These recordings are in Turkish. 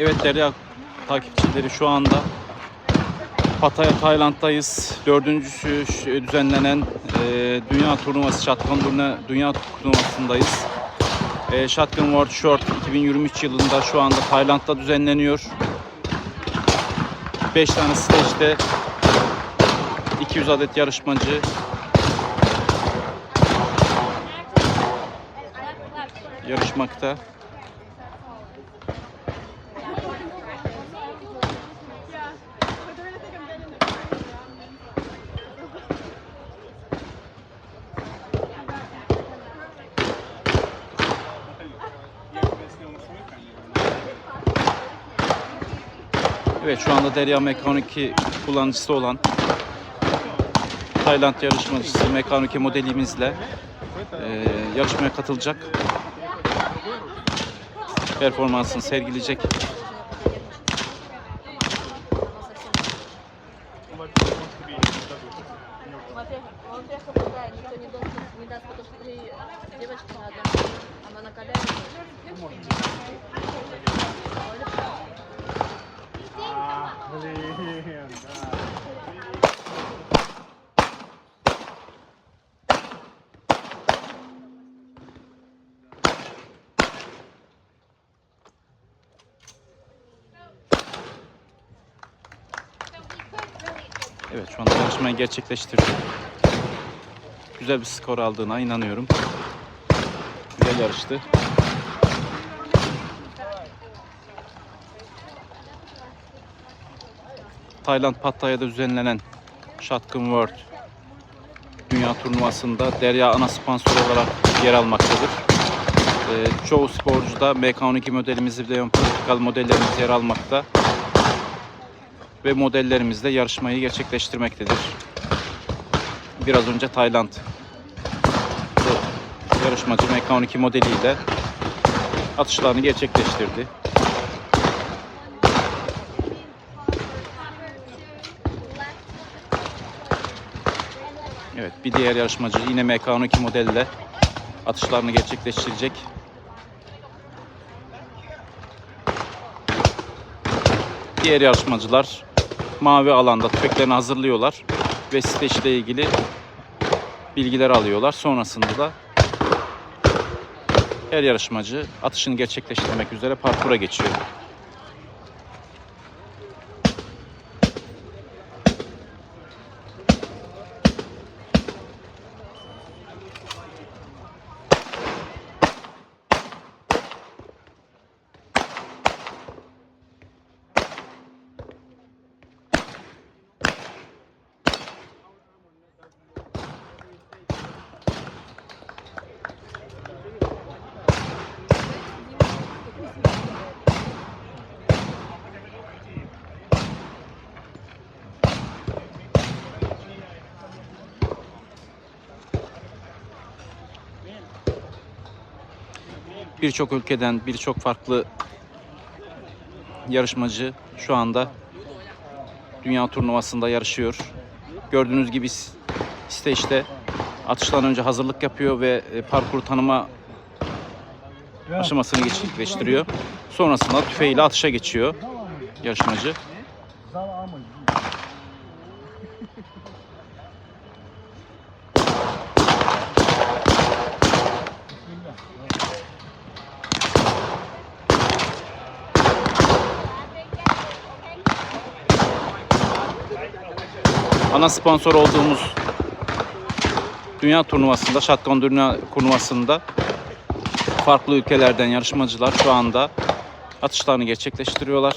Evet Derya takipçileri şu anda Pattaya Tayland'dayız. Dördüncüsü düzenlenen e, dünya turnuvası, Shotgun Dünya, dünya turnuvasındayız. E, Shotgun World Short 2023 yılında şu anda Tayland'da düzenleniyor. 5 tane stage'de 200 adet yarışmacı yarışmakta. Evet şu anda Derya Mekanik kullanıcısı olan Tayland yarışmacısı Mekanik modelimizle e, yarışmaya katılacak. Performansını sergileyecek. Во-первых, во-первых, попадает, Evet şu anda yarışmayı gerçekleştirdi. Güzel bir skor aldığına inanıyorum. Güzel yarıştı. Tayland Pattaya'da düzenlenen Shotgun World Dünya Turnuvası'nda Derya ana sponsor olarak yer almaktadır. Ee, çoğu sporcu da MK12 modelimizi ve politikal modellerimiz yer almakta ve modellerimizle yarışmayı gerçekleştirmektedir. Biraz önce Tayland yarışmacı MK12 modeliyle atışlarını gerçekleştirdi. Evet, bir diğer yarışmacı yine MK12 modelle atışlarını gerçekleştirecek. Diğer yarışmacılar mavi alanda tüfeklerini hazırlıyorlar ve stage ile ilgili bilgiler alıyorlar. Sonrasında da her yarışmacı atışını gerçekleştirmek üzere parkura geçiyor. Birçok ülkeden birçok farklı yarışmacı şu anda dünya turnuvasında yarışıyor. Gördüğünüz gibi stage'de atıştan önce hazırlık yapıyor ve e, parkur tanıma aşamasını gerçekleştiriyor. Sonrasında tüfeğiyle atışa geçiyor yarışmacı. Ana sponsor olduğumuz dünya turnuvasında, Shotgun Dünya turnuvasında farklı ülkelerden yarışmacılar şu anda atışlarını gerçekleştiriyorlar.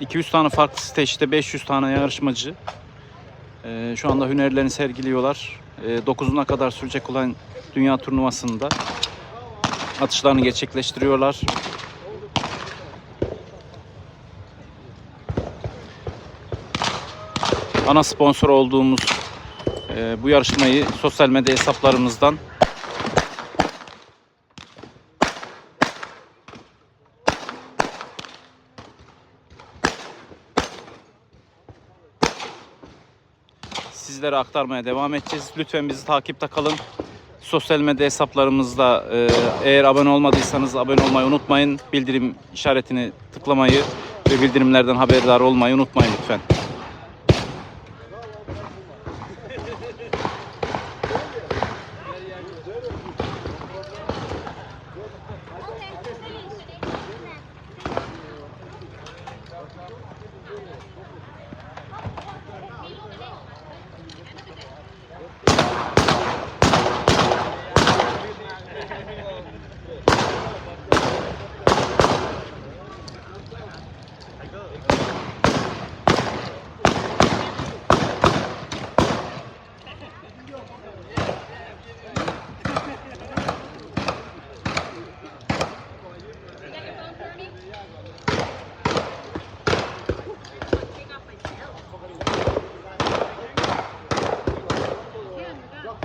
...200 tane farklı stage'de 500 tane yarışmacı... e, ...şu anda hünerlerini sergiliyorlar. E, 9'una kadar sürecek olan dünya turnuvasında... ...atışlarını gerçekleştiriyorlar. Ana sponsor olduğumuz e, bu yarışmayı sosyal medya hesaplarımızdan sizlere aktarmaya devam edeceğiz. Lütfen bizi takipte kalın. Sosyal medya hesaplarımızda e, eğer abone olmadıysanız abone olmayı unutmayın. Bildirim işaretini tıklamayı ve bildirimlerden haberdar olmayı unutmayın lütfen.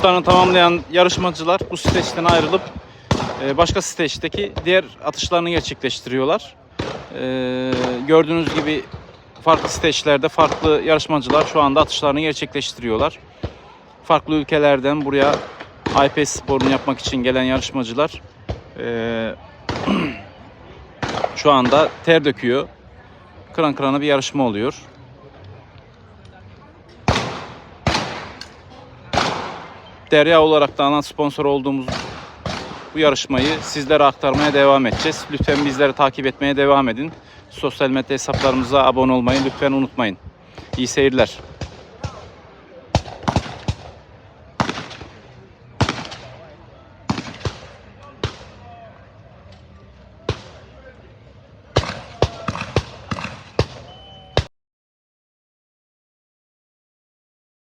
Atışlarını tamamlayan yarışmacılar bu stage'den ayrılıp e, başka stage'deki diğer atışlarını gerçekleştiriyorlar. E, Gördüğünüz gibi farklı stage'lerde farklı yarışmacılar şu anda atışlarını gerçekleştiriyorlar. Farklı ülkelerden buraya iPad sporunu yapmak için gelen yarışmacılar e, şu anda ter döküyor. Kıran kırana bir yarışma oluyor. Derya olarak da ana sponsor olduğumuz bu yarışmayı sizlere aktarmaya devam edeceğiz. Lütfen bizleri takip etmeye devam edin. Sosyal medya hesaplarımıza abone olmayı lütfen unutmayın. İyi seyirler.